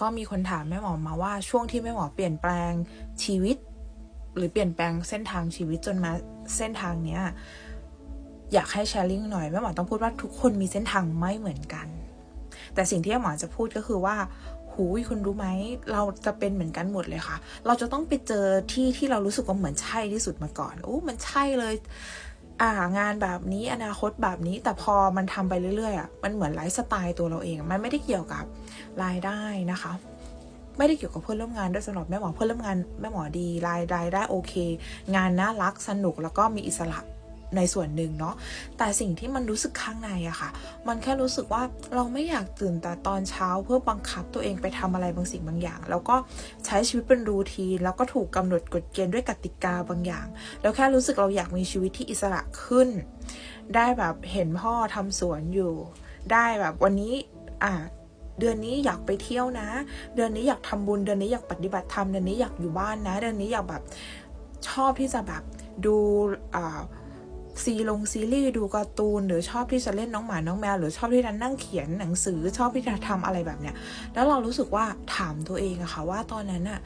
ก็มีคนถามแม่หมอมาว่าช่วงที่แม่หมอเปลี่ยนแปลงชีวิต หรือเปลี่ยนแปลงเส้นทางชีวิตจนมาเส้นทางเนี้ยอยากให้แชร์ลิงหน่อยแม่หมอต้องพูดว่าทุกคนมีเส้นทางไม่เหมือนกัน แต่สิ่งที่แม่หมอจะพูดก็คือว่าหูยคุณรู้ไหมเราจะเป็นเหมือนกันหมดเลยค่ะ เราจะต้องไปเจอที่ที่เรารู้สึกว่าเหมือนใช่ที่สุดมาก่อนโอ้มันใช่เลย อ่างานแบบนี้อนาคตแบบนี้แต่พอมันทำไปเรื่อยๆอะมันเหมือนไลฟ์สไตล์ตัวเราเอง มันไม่ได้เกี่ยวกับรายได้นะคะ ไม่ได้เกี่ยวกับเพื่อนร่วมงานด้วยสำหรับแม่หมอเพื่อนร่วมงานแม่หมอดีรายได้ได้โอเค งานน่ารักสนุกแล้วก็มีอิสระ ในส่วนหนึ่งเนาะแต่สิ่งที่มันรู้สึกข้างในอะค่ะ มันแค่รู้สึกว่าเราไม่อยากตื่นแต่ตอนเช้าเพื่อบังคับตัวเองไปทำอะไรบางสิ่งบางอย่าง แล้วก็ใช้ชีวิตเป็นรูทีนแล้วก็ถูกกำหนดกฎเกณฑ์ด้วยกติกาบางอย่าง แล้วแค่รู้สึกเราอยากมีชีวิตที่อิสระขึ้น ได้แบบเห็นพ่อทำสวนอยู่ ได้แบบวันนี้อะเดือนนี้อยากไปเที่ยวนะ เดือนนี้อยากทำบุญ เดือนนี้อยากปฏิบัติธรรม เดือนนี้อยากอยู่บ้านนะ เดือนนี้อยากแบบชอบที่จะแบบดูอ่า ซีลงซีรีส์ดูการ์ตูน หรือชอบที่จะเล่นน้องหมาน้องแมว หรือชอบที่จะนั่งเขียนหนังสือชอบที่จะทำอะไรแบบเนี้ยแล้วเรารู้สึกว่าถามตัวเองอะค่ะว่าตอนนั้นอะ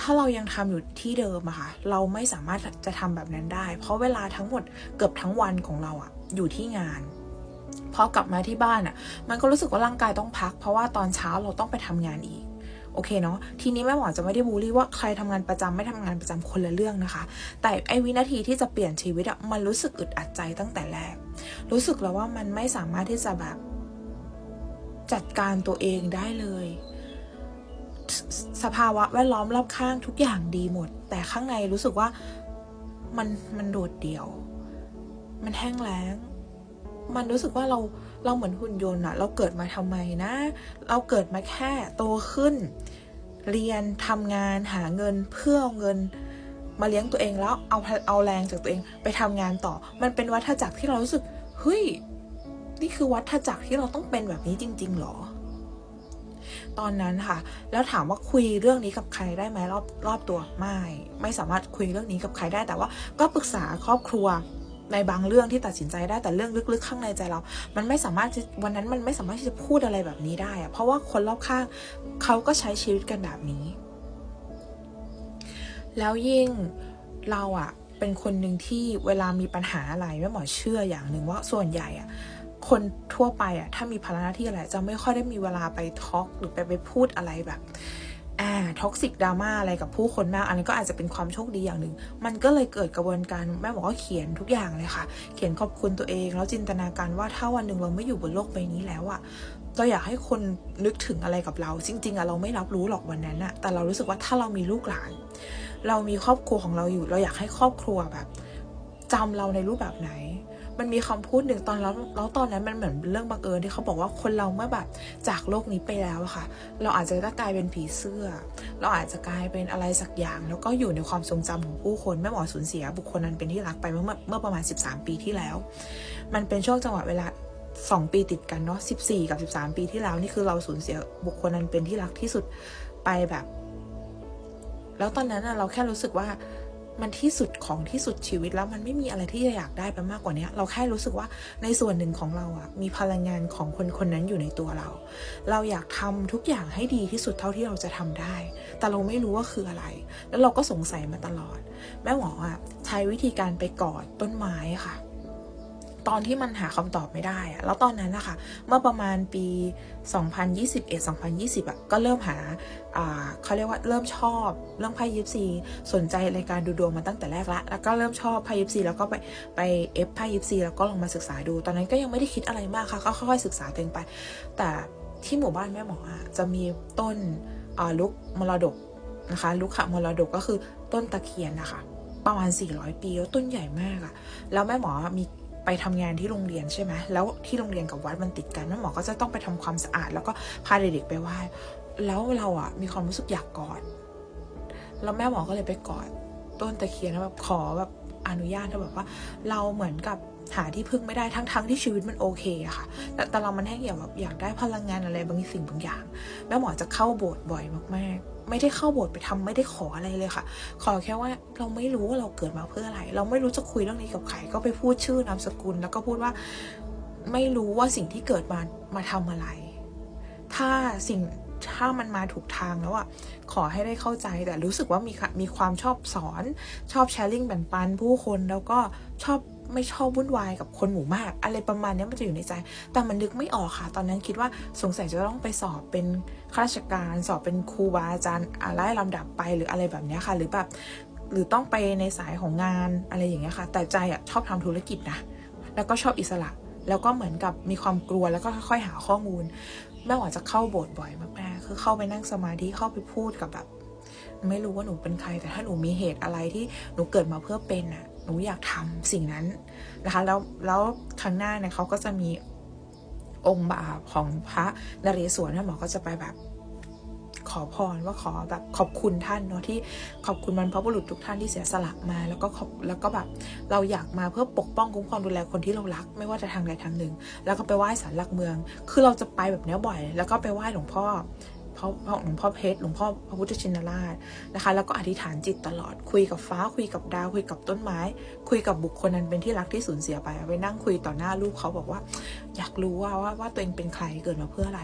ถ้าเรายังทำอยู่ที่เดิมอะค่ะ เราไม่สามารถจะทำแบบนั้นได้ เพราะเวลาทั้งหมดเกือบทั้งวันของเราอะอยู่ที่งานพอกลับมาที่บ้านอะมันก็รู้สึกว่าร่างกายต้องพัก เพราะว่าตอนเช้าเราต้องไปทำงานอีก โอเคเนาะทีนี้แม่หมอจะไม่ได้บูลลี่ว่าใครทำงานประจำไม่ทำงานประจำคนละเรื่องนะคะ แต่ไอวินาทีที่จะเปลี่ยนชีวิตอะมันรู้สึกอึดอัดใจตั้งแต่แรก รู้สึกแล้วว่ามันไม่สามารถที่จะแบบจัดการตัวเองได้เลยสสภาวะแวดล้อมรอบข้างทุกอย่างดีหมด แต่ข้างในรู้สึกว่ามันมันโดดเดี่ยว มันแห้งแล้ง มันรู้สึกว่าเรา เราเหมือนหุ่นยนต์อะเราเกิดมาทำไมนะ เราเกิดมาแค่โตขึ้น เรียนทำงานหาเงินเพื่อเอาเงิน มาเลี้ยงตัวเองแล้วเอาเอาแรงจากตัวเองไปทำงานต่อ มันเป็นวัฏจักรที่เรารู้สึกเฮ้ยนี่คือวัฏจักรที่เราต้องเป็นแบบนี้จริง ๆหรอ ตอนนั้นค่ะ แล้วถามว่าคุยเรื่องนี้กับใครได้ไหมรอบรอบตัวไม่ ไม่สามารถคุยเรื่องนี้กับใครได้แต่ว่า ก็ปรึกษาครอบครัว ในบางเรื่องที่ตัดสินใจได้แต่เรื่องลึกๆ ข้างในใจเรา มันไม่สามารถวันนั้นมันไม่สามารถที่จะพูดอะไรแบบนี้ได้อะเพราะว่าคนรอบข้างเขาก็ใช้ชีวิตกันแบบนี้ แล้วยิ่งเราอะเป็นคนหนึ่งที่เวลามีปัญหาอะไรแม่หมอเชื่ออย่างหนึ่งว่าส่วนใหญ่อะคนทั่วไปอะถ้ามีภาระหน้าที่อะไรจะไม่ค่อยได้มีเวลาไปทอล์กหรือไปไปพูดอะไรแบบ อ่าท็อกซิกดราม่าอะไรกับผู้คนมาก อันนี้ก็อาจจะเป็นความโชคดีอย่างหนึ่ง มันก็เลยเกิดกระบวนการแม่บอกว่าเขียนทุกอย่างเลยค่ะ เขียนขอบคุณตัวเอง แล้วจินตนาการว่าถ้าวันหนึ่งเราไม่อยู่บนโลกใบนี้แล้วอะเราอยากให้คนนึกถึงอะไรกับเรา จริง ๆอะเราไม่รับรู้หรอกวันนั้นอะแต่เรารู้สึกว่าถ้าเรามีลูกหลาน เรามีครอบครัวของเราอยู่ เราอยากให้ครอบครัวแบบจำเราในรูปแบบไหน มันมีคำพูดหนึ่งตอนแล้วแล้วตอนนั้นมันเหมือนเรื่องบังเอิญที่เขาบอกว่าคนเราเมื่อแบบจากโลกนี้ไปแล้วอะค่ะ เราอาจจะกลายเป็นผีเสื้อ เราอาจจะกลายเป็นอะไรสักอย่าง แล้วก็อยู่ในความทรงจำของผู้คนแม่หมอสูญเสีย บุคคลนั้นเป็นที่รักไปเมื่อเมื่อประมาณ 13 ปีที่แล้ว มันเป็นช่วงจังหวะเวลา2ปีติดกันเนาะ14กับ13ปีที่แล้วนี่คือเราสูญเสียบุคคลนั้นเป็นที่รักที่สุดไปแบบ แล้วตอนนั้นน่ะเราแค่รู้สึกว่า มันที่สุดของที่สุดชีวิตแล้วมันไม่มีอะไรที่จะอยากได้ไปมากกว่านี้เราแค่รู้สึกว่าในส่วนหนึ่งของเราอะมีพลังงานของคนคนนั้นอยู่ในตัวเรา เราอยากทำทุกอย่างให้ดีที่สุดเท่าที่เราจะทำได้ แต่เราไม่รู้ว่าคืออะไร แล้วเราก็สงสัยมาตลอด แม่หมออะใช้วิธีการไปกอดต้นไม้ค่ะ ตอนที่มันหาคำตอบไม่ได้อะแล้วตอนนั้นนะคะเมื่อประมาณปี 2021-2020อะก็เริ่มหาอ่าเขาเรียกว่าเริ่มชอบเรื่องไพ่ยิปซีสนใจรายการดูดวงมาตั้งแต่แรกละแล้วก็เริ่มชอบไพ่ยิปซีแล้วก็ไปไปเอฟไพ่ยิปซีแล้วก็ลองมาศึกษาดู ตอนนั้นก็ยังไม่ได้คิดอะไรมากค่ะก็ค่อยๆศึกษาตัวเองไป แต่ที่หมู่บ้านแม่หมออะจะมีต้นอ่าลุกมรดกนะคะลุกขะมรดกก็คือต้นตะเคียนนะคะประมาณ 400 ปีแล้วต้นใหญ่มากอะแล้วแม่หมอมี ไปทำงานที่โรงเรียนใช่ไหมแล้วที่โรงเรียนกับวัดมันติดกันแม่หมอก็จะต้องไปทำความสะอาด แล้วก็พาเด็กๆไปไหว้แล้วเราอะมีความรู้สึกอยากกอดแล้วแม่หมอก็เลยไปกอดต้นตะเคียนแล้วแบบขอแบบอนุญาตเธอแบบว่า เราเหมือนกับหาที่พึ่งไม่ได้ทั้งๆที่ชีวิตมันโอเคอะค่ะ แต่แต่เรามันแห้งเหี่ยวแบบอยากได้พลังงานอะไรบางสิ่งบางอย่าง แม่หมอจะเข้าโบสถ์บ่อยมากๆ ไม่ได้เข้าโบสถ์ไปทำไม่ได้ขออะไรเลยค่ะ ขอแค่ว่าเราไม่รู้ว่าเราเกิดมาเพื่ออะไร เราไม่รู้จะคุยเรื่องนี้กับใครก็ไปพูดชื่อนามสกุล แล้วก็พูดว่าไม่รู้ว่าสิ่งที่เกิดมามาทำอะไร ถ้าสิ่งถ้ามันมาถูกทางแล้วอะขอให้ได้เข้าใจแต่รู้สึกว่ามีค่ะมีความชอบสอน ชอบแชร์ลิงแบ่งปันผู้คนแล้วก็ชอบ ไม่ชอบวุ่นวายกับคนหมู่มาก อะไรประมาณนี้มันจะอยู่ในใจ แต่มันนึกไม่ออกค่ะ ตอนนั้นคิดว่าสงสัยจะต้องไปสอบเป็นข้าราชการสอบเป็นครูบาอาจารย์อะไรลำดับไปหรืออะไรแบบนี้ค่ะ หรือแบบหรือต้องไปในสายของงานอะไรอย่างเงี้ยค่ะ แต่ใจอะชอบทำธุรกิจนะแล้วก็ชอบอิสระ แล้วก็เหมือนกับมีความกลัวแล้วก็ค่อยๆหาข้อมูลแม่หวาจะเข้าโบสถ์บ่อยมากๆคือเข้าไปนั่งสมาธิเข้าไปพูดกับแบบ ไม่รู้ว่าหนูเป็นใคร แต่ถ้าหนูมีเหตุอะไรที่หนูเกิดมาเพื่อเป็นน่ะ หนูอยากทำสิ่งนั้นนะคะ แล้วแล้วครั้งหน้าเนี่ยเขาก็จะมีองค์บาปของพระนเรศวรเนี่ยหมอก็จะไปแบบขอพรว่าขอแบบขอบคุณท่านเนาะที่ขอบคุณบรรพบุรุษทุกท่านที่เสียสละมา แล้วก็ขอบแล้วก็แบบเราอยากมาเพื่อปกป้องคุ้มครองดูแลคนที่เรารัก ไม่ว่าจะทางใดทางหนึ่ง แล้วก็ไปไหว้ศาลหลักเมือง คือเราจะไปแบบเนี้ยบ่อย แล้วก็ไปไหว้หลวงพ่อ พราะหลวงพ่อเพชรหลวงพ่อพระพุทธชินราชนะคะ แล้วก็อธิษฐานจิตตลอดคุยกับฟ้าคุยกับดาว คุยกับต้นไม้ คุยกับบุคคลนั้นเป็นที่รักที่สูญเสียไปไปนั่งคุยต่อหน้าลูกเขาบอกว่า อยากรู้ว่าว่าว่าตัวเองเป็นใครเกิดมาเพื่ออะไร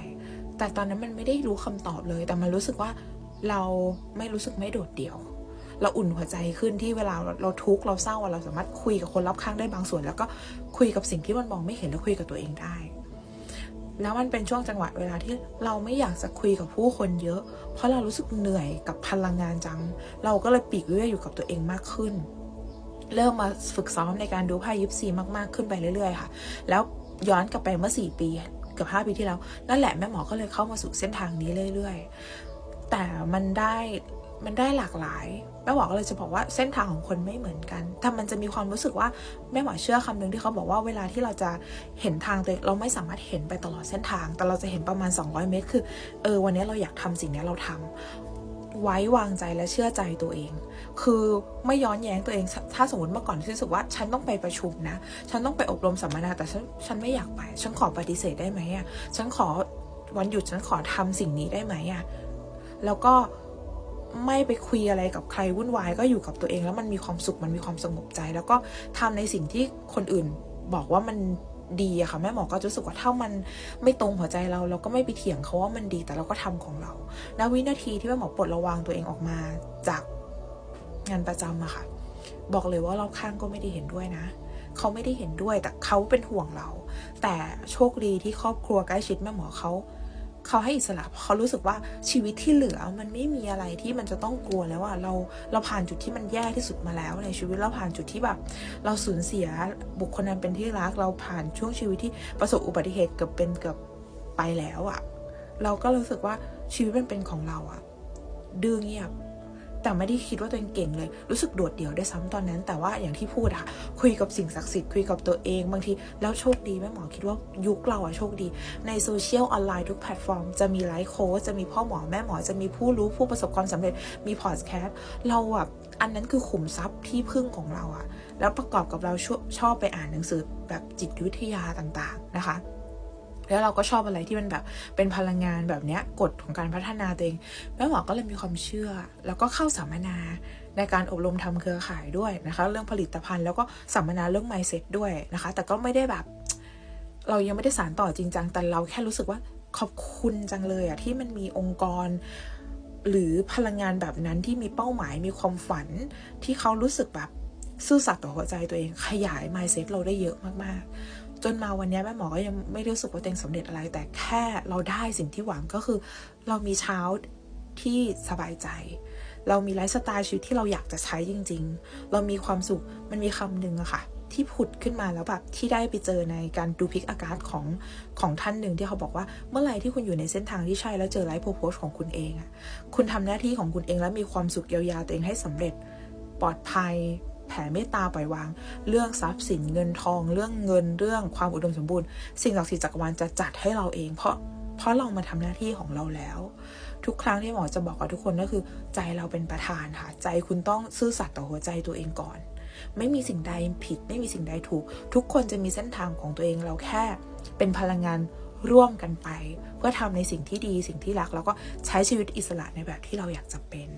แต่ตอนนั้นมันไม่ได้รู้คำตอบเลย แต่มันรู้สึกว่าเราไม่รู้สึกไม่โดดเดี่ยว เราอุ่นหัวใจขึ้นที่เวลาเราทุกข์เราเศร้าเราสามารถคุยกับคนรอบข้างได้บางส่วน แล้วก็คุยกับสิ่งที่มันมองไม่เห็นแล้วคุยกับตัวเองได้ แล้วมันเป็นช่วงจังหวะเวลาที่เราไม่อยากจะคุยกับผู้คนเยอะ เพราะเรารู้สึกเหนื่อยกับพลังงานจัง เราก็เลยปีกเลื่อยอยู่กับตัวเองมากขึ้น เริ่มมาฝึกซ้อมในการดูไพ่ยิปซีมากๆขึ้นไปเรื่อย ๆ ค่ะ แล้วย้อนกลับไปเมื่อ 4 ปีเกับ5ปีที่แล้ว นั่นแหละแม่หมอก็เลยเข้ามาสู่เส้นทางนี้เรื่อย ๆ แต่มันได้ มันได้หลากหลายแม่หมอก็เลยจะบอกว่าเส้นทางของคนไม่เหมือนกัน แต่มันจะมีความรู้สึกว่าแม่หมอเชื่อคำหนึ่งที่เขาบอกว่าเวลาที่เราจะเห็นทางตัวเองเราไม่สามารถเห็นไปตลอดเส้นทาง แต่เราจะเห็นประมาณ 200 เมตร คือเออวันนี้เราอยากทำสิ่งนี้เราทำไว้วางใจและเชื่อใจตัวเอง คือไม่ย้อนแย้งตัวเอง ถ้าสมมติเมื่อก่อนที่รู้สึกว่า ฉันต้องไปประชุมนะ ฉันต้องไปอบรมสัมมนา แต่ฉันฉันไม่อยากไป ฉันขอปฏิเสธได้ไหมอะ ฉันขอวันหยุดฉันขอทำสิ่งนี้ได้ไหมอะ แล้วก็ ไม่ไปคุยอะไรกับใครวุ่นวาย ก็อยู่กับตัวเองแล้วมันมีความสุขมันมีความสงบใจ แล้วก็ทำในสิ่งที่คนอื่นบอกว่ามันดีอะค่ะแม่หมอก็รู้สึกว่าถ้ามันไม่ตรงหัวใจเราเราก็ไม่ไปเถียงเขาว่ามันดีแต่เราก็ทำของเราณวินาทีที่แม่หมอปลดระวางตัวเองออกมาจากงานประจำอะค่ะ บอกเลยว่ารอบข้างก็ไม่ได้เห็นด้วยนะ เขาไม่ได้เห็นด้วยแต่เขาเป็นห่วงเรา แต่โชคดีที่ครอบครัวใกล้ชิดแม่หมอเขา เขาให้อิสระเพราะเขารู้สึกว่าชีวิตที่เหลือมันไม่มีอะไรที่มันจะต้องกลัวแล้วอะเราเราผ่านจุดที่มันแย่ที่สุดมาแล้ว ในชีวิตเราผ่านจุดที่แบบ เราสูญเสียบุคคลนั้นเป็นที่รัก เราผ่านช่วงชีวิตที่ประสบอุบัติเหตุเกือบเป็นเกือบไปแล้วอะเราก็รู้สึกว่าชีวิตมันเป็นของเราอะดื้อเงียบ แต่ไม่ได้คิดว่าตัวเองเก่งเลย รู้สึกโดดเดี่ยวได้ซ้ำตอนนั้น แต่ว่าอย่างที่พูดอะคุยกับสิ่งศักดิ์สิทธิ์คุยกับตัวเองบางที แล้วโชคดีแม่หมอคิดว่ายุคเราอะโชคดี ในโซเชียลออนไลน์ทุกแพลตฟอร์มจะมีไลฟ์โค้ชจะมีพ่อหมอแม่หมอจะมีผู้รู้ผู้ประสบความสำเร็จมีพอดแคสต์เราอะอันนั้นคือขุมทรัพย์ที่พึ่งของเราอะแล้วประกอบกับเราชชอบไปอ่านหนังสือแบบจิตวิทยาต่างๆนะคะ แล้วเราก็ชอบอะไรที่มันแบบเป็นพลังงานแบบเนี้ยกฎของการพัฒนาตัวเองแม่หมอก็เลยมีความเชื่อ แล้วก็เข้าสัมมนาในการอบรมทำเครือข่ายด้วยนะคะ เรื่องผลิตภัณฑ์แล้วก็สัมมนาเรื่อง mindset ด้วยนะคะ แต่ก็ไม่ได้แบบ เรายังไม่ได้สารต่อจริงจังแต่เราแค่รู้สึกว่าขอบคุณจังเลยอะที่มันมีองค์กร หรือพลังงานแบบนั้นที่มีเป้าหมายมีความฝันที่เขารู้สึกแบบซื่อสัตย์ต่อหัวใจตัวเองขยาย mindset เราได้เยอะมากๆ จนมาวันนี้แม่หมอก็ยังไม่รู้สึกว่าตัวเองสำเร็จอะไร แต่แค่เราได้สิ่งที่หวังก็คือ เรามีเช้าที่สบายใจ เรามีไลฟ์สไตล์ชีวิตที่เราอยากจะใช้จริง ๆ เรามีความสุขมันมีคำหนึ่งอะค่ะ ที่ผุดขึ้นมาแล้วแบบที่ได้ไปเจอในการดูพิกอากาศของของท่านหนึ่งที่เขาบอกว่าเมื่อไหร่ที่คุณอยู่ในเส้นทางที่ใช่แล้วเจอไลฟ์โพสของคุณเองอะคุณทำหน้าที่ของคุณเองแล้วมีความสุขเยียวยาตัวเองให้สำเร็จปลอดภัย แผ่เมตตาปล่อยวาง เรื่องทรัพย์สินเงินทอง เรื่องเงินเรื่องความอุดมสมบูรณ์ สิ่งศักดิ์สิทธิ์จักรวาลจะจัดให้เราเอง เพราะเพราะเรามาทำหน้าที่ของเราแล้ว ทุกครั้งที่หมอจะบอกกับทุกคนก็คือ ใจเราเป็นประธานค่ะใจคุณต้องซื่อสัตย์ต่อหัวใจตัวเองก่อน ไม่มีสิ่งใดผิด ไม่มีสิ่งใดถูก ทุกคนจะมีเส้นทางของตัวเองเราแค่ เป็นพลังงานร่วมกันไป เพื่อทำในสิ่งที่ดีสิ่งที่รัก แล้วก็ใช้ชีวิตอิสระในแบบที่เราอยากจะเป็น